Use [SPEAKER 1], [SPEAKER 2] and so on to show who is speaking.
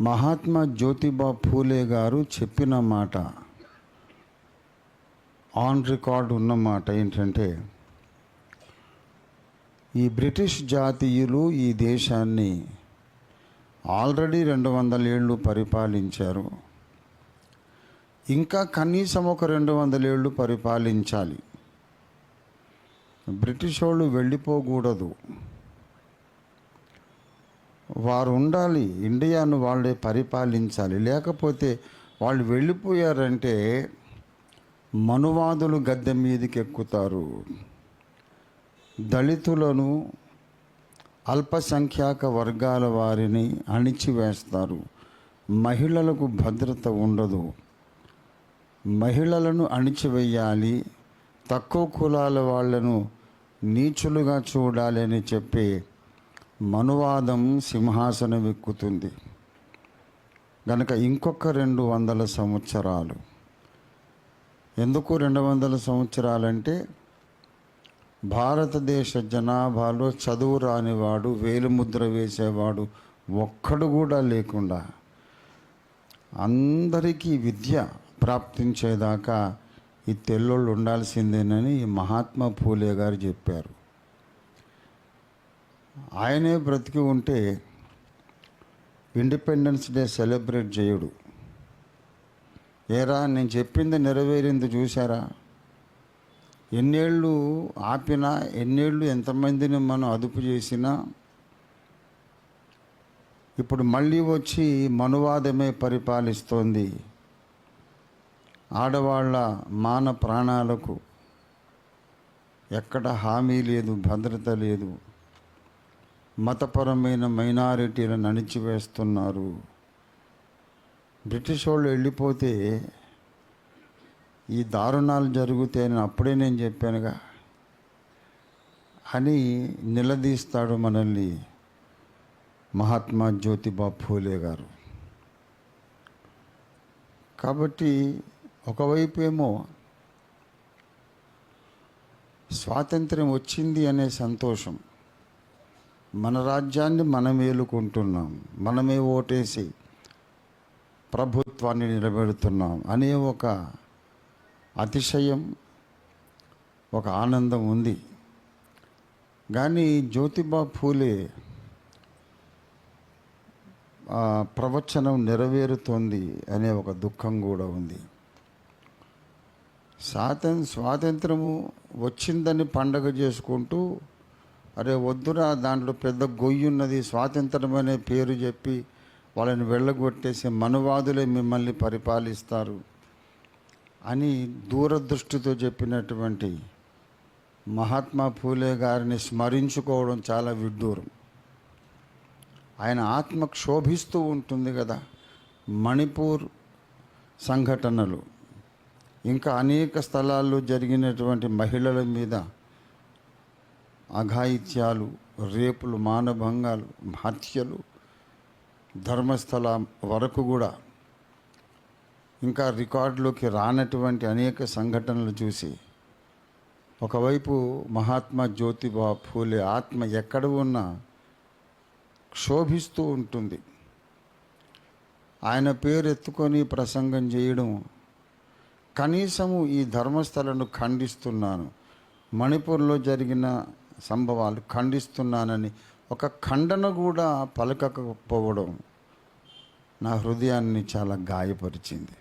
[SPEAKER 1] మహాత్మా జ్యోతిబా ఫూలే గారు చెప్పిన మాట ఆన్ రికార్డ్ ఉన్న మాట ఏంటంటే ఈ బ్రిటిష్ జాతీయులు ఈ దేశాన్ని ఆల్రెడీ రెండు వందల ఏళ్ళు పరిపాలించారు. ఇంకా కనీసం ఒక రెండు వందల ఏళ్ళు పరిపాలించాలి. బ్రిటిష్ వాళ్ళు వెళ్ళిపోకూడదు. వారు ఉండాలి. ఇండియాను వాళ్ళే పరిపాలించాలి. లేకపోతే వాళ్ళు వెళ్ళిపోయారంటే మనువాదులు గద్దె మీదకి ఎక్కుతారు దళితులను అల్పసంఖ్యాక వర్గాల వారిని అణిచివేస్తారు. మహిళలకు భద్రత ఉండదు. మహిళలను అణిచివేయాలి. తక్కువ కులాల వాళ్ళను నీచులుగా చూడాలి అని చెప్పి మనువాదం సింహాసనం ఎక్కుతుంది గనక ఇంకొక రెండు వందల సంవత్సరాలు. ఎందుకు రెండు వందల సంవత్సరాలంటే భారతదేశ జనాభాలో చదువు రానివాడు వేలుముద్ర వేసేవాడు ఒక్కడు కూడా లేకుండా అందరికీ విద్య ప్రాప్తించేదాకా ఈ తెల్లోళ్ళు ఉండాల్సిందేనని ఈ మహాత్మా ఫూలే గారు చెప్పారు. ఆయనే బ్రతికి ఉంటే ఇండిపెండెన్స్ డే సెలబ్రేట్ చేయడు. ఏరా నేను చెప్పింది నెరవేరింది చూసారా ఎన్నేళ్ళు ఆపినా ఎన్నేళ్ళు ఎంతమందిని మనం అదుపు చేసినా ఇప్పుడు మళ్ళీ వచ్చి మనువాదమే పరిపాలిస్తోంది ఆడవాళ్ళ మాన ప్రాణాలకు. ఎక్కడ హామీ లేదు భద్రత లేదు. మతపరమైన మైనారిటీలను అణిచివేస్తున్నారు బ్రిటిష్ వాళ్ళు వెళ్ళిపోతే ఈ దారుణాలు జరుగుతాయని అప్పుడే నేను చెప్పానుగా. అని నిలదీస్తాడు మనల్ని మహాత్మా జ్యోతిబా ఫూలే గారు. కాబట్టి ఒకవైపు ఏమో స్వాతంత్ర్యం వచ్చింది అనే సంతోషం. మన రాజ్యాన్ని మనం ఏలుకుంటున్నాం మనమే ఓటేసి ప్రభుత్వాన్ని నిలబెడుతున్నాం అనే ఒక అతిశయం ఒక ఆనందం ఉంది. కానీ జ్యోతిబా ఫూలే ప్రవచనం నెరవేరుతోంది అనే ఒక దుఃఖం కూడా ఉంది. స్వాతం స్వాతంత్రము వచ్చిందని పండగ చేసుకుంటూ అరే వద్దురా దాంట్లో పెద్ద గొయ్యి ఉన్నది స్వాతంత్రం అనే పేరు చెప్పి వాళ్ళని వెళ్ళగొట్టేసి మనువాదులే మిమ్మల్ని పరిపాలిస్తారు అని దూరదృష్టితో చెప్పినటువంటి మహాత్మా ఫూలే గారిని స్మరించుకోవడం చాలా విడ్డూరం. ఆయన ఆత్మ క్షోభిస్తూ ఉంటుంది కదా మణిపూర్ సంఘటనలు. ఇంకా అనేక స్థలాల్లో జరిగినటువంటి మహిళల మీద అఘాయిత్యాలు రేపులు మానభంగాలు హత్యలు ధర్మస్థల వరకు కూడా ఇంకా రికార్డులోకి రానటువంటి అనేక సంఘటనలు చూసి ఒకవైపు మహాత్మా జ్యోతిబా ఫూలే ఆత్మ ఎక్కడ ఉన్నా క్షోభిస్తూ ఉంటుంది. ఆయన పేరు ఎత్తుకొని ప్రసంగం చేయడం కనీసము ఈ ధర్మస్థలను ఖండిస్తున్నాను. మణిపూర్లో జరిగిన సంభవాలు ఖండిస్తున్నానని ఒక ఖండన కూడా పలకకపోవడం నా హృదయాన్ని చాలా గాయపరిచింది.